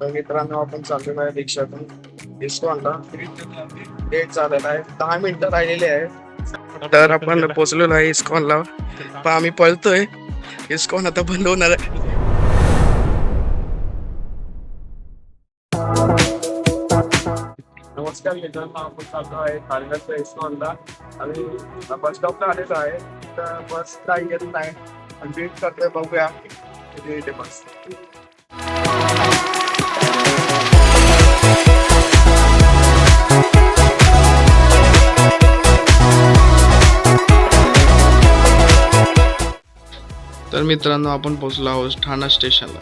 तर मित्रांनो आपण चाललेलो आहे रिक्षातून. डिस्कॉनला लेट झालेला आहे. दहा मिनिटं राहिलेली आहे. तर आपण पोचलेलो आहे इस्कॉनला. पण आम्ही पळतोय. इस्कॉन आता बंद होणार आहे. नमस्कार मित्रांनो आपण चाललो आहे खारघरच्या इस्कॉनला. आणि बस स्टॉपला आलेलो आहे. तर बस काही येत नाही. आणि वेट करतोय बघूया. किती येते बस. मित्रांनो आपण पोहोचलो आहोत ठाणा स्टेशनला.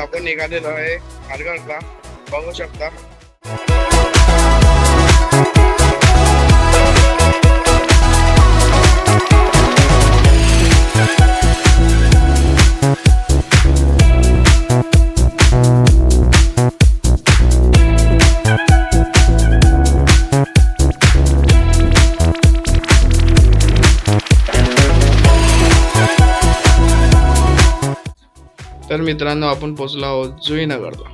आपण निघालेलो आहे खारगडला बघू शकता. तर मित्रांनो आपण पोचलो आहोत जुईनगरला.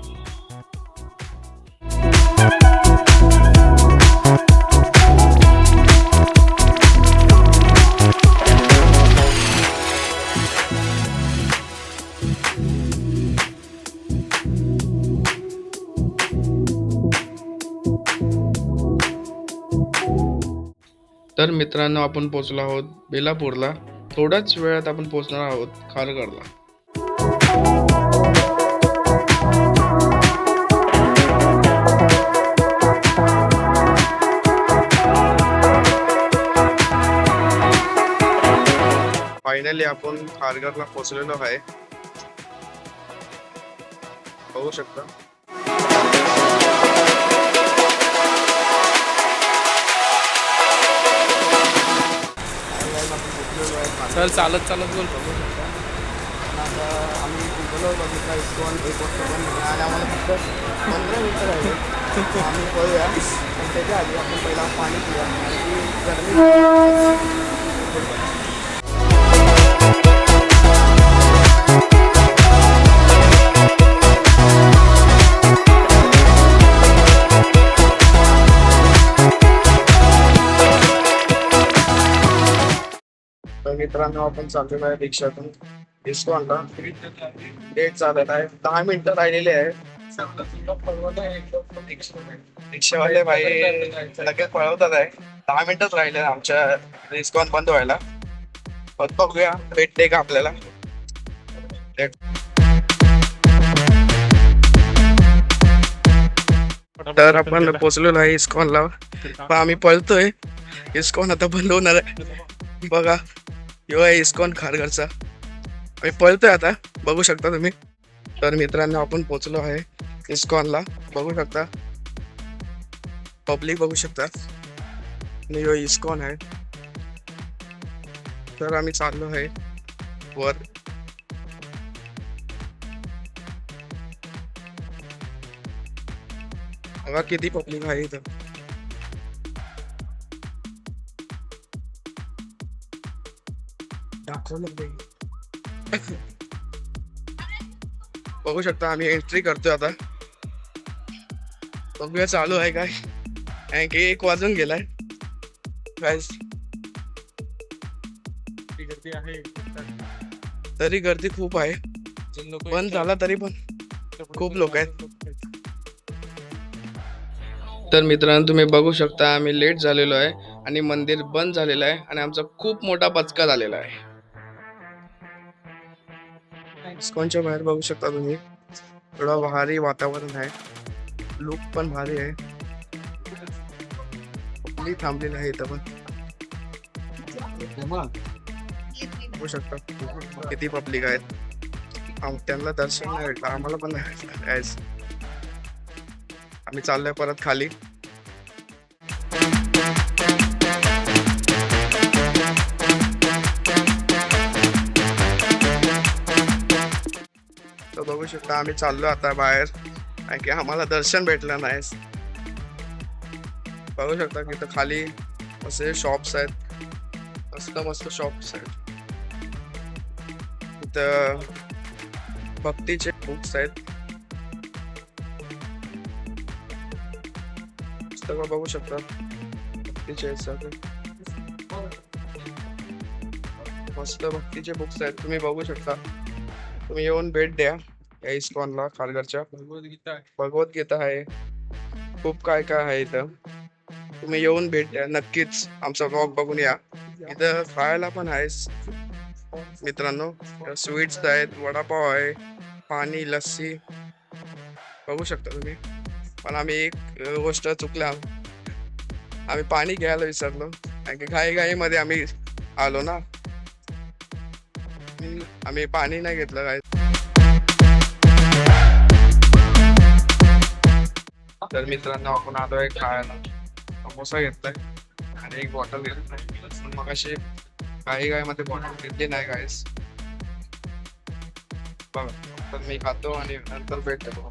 तर मित्रांनो आपण पोचलो आहोत बेलापूरला. थोड्याच वेळात आपण पोचणार आहोत खारघरला फायनली आपण खारघरला पोहोचलेलो आहे. बघू शकता. चल चालत चालत बोल. आता आम्ही गुगलवर बघितला इस्कॉन एक वर्ष पण आणि आम्हाला फक्त पंधरा मिनटं राहिले आम्ही पळूया. पण त्याच्या आधी आपण पहिला पाणी पिऊया. आणि गरमी मित्रांनो आपण चाललेलो आहे रिक्षातून इस्कॉनला डेट चालत आहे. दहा मिनिटं राहिलेले आहे रिक्षावाले भाई लगेच पळवतात आहे. दहा मिनिटच राहिले आमच्या इस्कॉन बंद व्हायला. पण बघूया. भेटते का आपल्याला. तर आपण पोचलो नाही इस्कॉनला पण आम्ही पळतोय. इस्कॉन आता बंद होणार आहे. बघा. यो आहे इस्कॉन खारघरचा. आम्ही पळतोय आता. बघू शकता तुम्ही. तर मित्रांनो आपण पोचलो आहे इस्कॉनला. बघू शकता. पब्लिक बघू शकता. आणि यो इस्कॉन आहे. तर आम्ही चाललो आहे वर. बघा किती पब्लिक आहे इथं. दाखवलं नाही. बघू शकता आम्ही एंट्री करतोय आता. बघूया चालू आहे काय. कारण की एक वाजून गेलाय. गर्दी आहे. तरी गर्दी खूप आहे. बंद झाला तरी पण खूप लोक आहेत. तर मित्रांनो तुम्ही बघू शकता आम्ही लेट झालेलो आहे आणि मंदिर बंद झालेलं आहे आणि आमचा खूप मोठा पचका झालेला आहे. इस्कॉनच्या बाहेर बघू शकता तुम्ही. थोडं भारी वातावरण आहे. लुक पण भारी आहे. आपली थांबलेली आहे इथं पण. बघू शकता. किती पब्लिक आहेत. त्यांना दर्शन नाही भेटलं आम्हाला पण नाही भेटलं. आम्ही चाललोय परत खाली. बघू शकता आम्ही चाललो आता बाहेर. कारण की आम्हाला दर्शन भेटलं नाही. बघू शकता की खाली असे शॉप्स आहेत. मस्त मस्त शॉप्स आहेत. इथं भक्तीचे बुक्स आहेत. पुस्तकं बघू शकता. भक्तीचे मस्त भक्तीचे बुक्स आहेत. तुम्ही बघू शकता. तुम्ही येऊन भेट द्या. या इस्कॉनला खारघरच्या भगवद्गीता आहे. भगवद्गीता आहे. खूप काय काय आहे इथं. तुम्ही येऊन भेट द्या. नक्कीच आमचा ब्लॉग बघून या. इथं खायला पण आहे. मित्रांनो स्वीट्स आहेत वडापाव आहे पाणी लस्सी. बघू शकता तुम्ही. पण आम्ही एक गोष्ट चुकल्या. आम्ही पाणी घ्यायला विसरलो. कारण की घाई घाईमध्ये आम्ही आलो ना. आम्ही पाणी नाही घेतलं काय तर मित्रांनो आपण आलोय खायला. समोसा घेतलाय. आणि एक बॉटल घेतलाय. मग अशी काही काय मध्ये बॉटल घेतली नाही गायस बघा तर मी खातो आणि नंतर भेटतो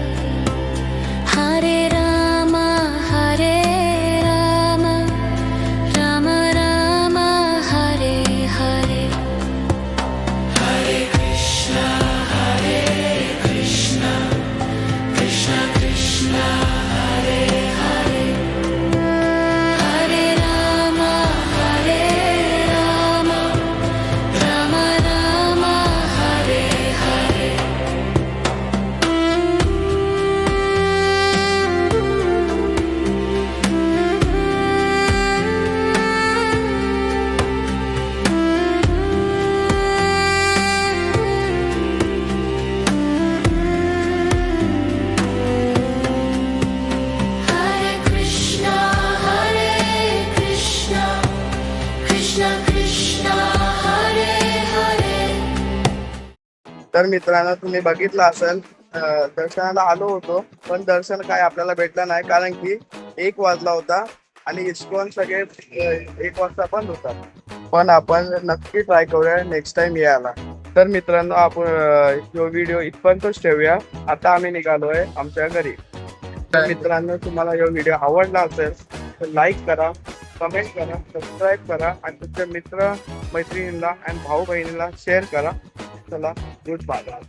तर मित्रांनो तुम्ही बघितलं असेल दर्शनाला आलो होतो पण दर्शन काय आपल्याला भेटलं नाही कारण की एक वाजला होता आणि इस्कॉन सगळे एक वाजता बंद होता पण आपण नक्की ट्राय करूया नेक्स्ट टाइम यायला. तर मित्रांनो आपण जो व्हिडिओ इथपर्यंतच ठेवूया. आता आम्ही निघालोय आमच्या घरी. तर मित्रांनो तुम्हाला हा व्हिडिओ आवडला असेल तर लाईक करा कमेंट करा सबस्क्राईब करा आणि तुमच्या मित्र मैत्रिणींना आणि भाऊ बहिणीला शेअर करा. चला. Goodbye.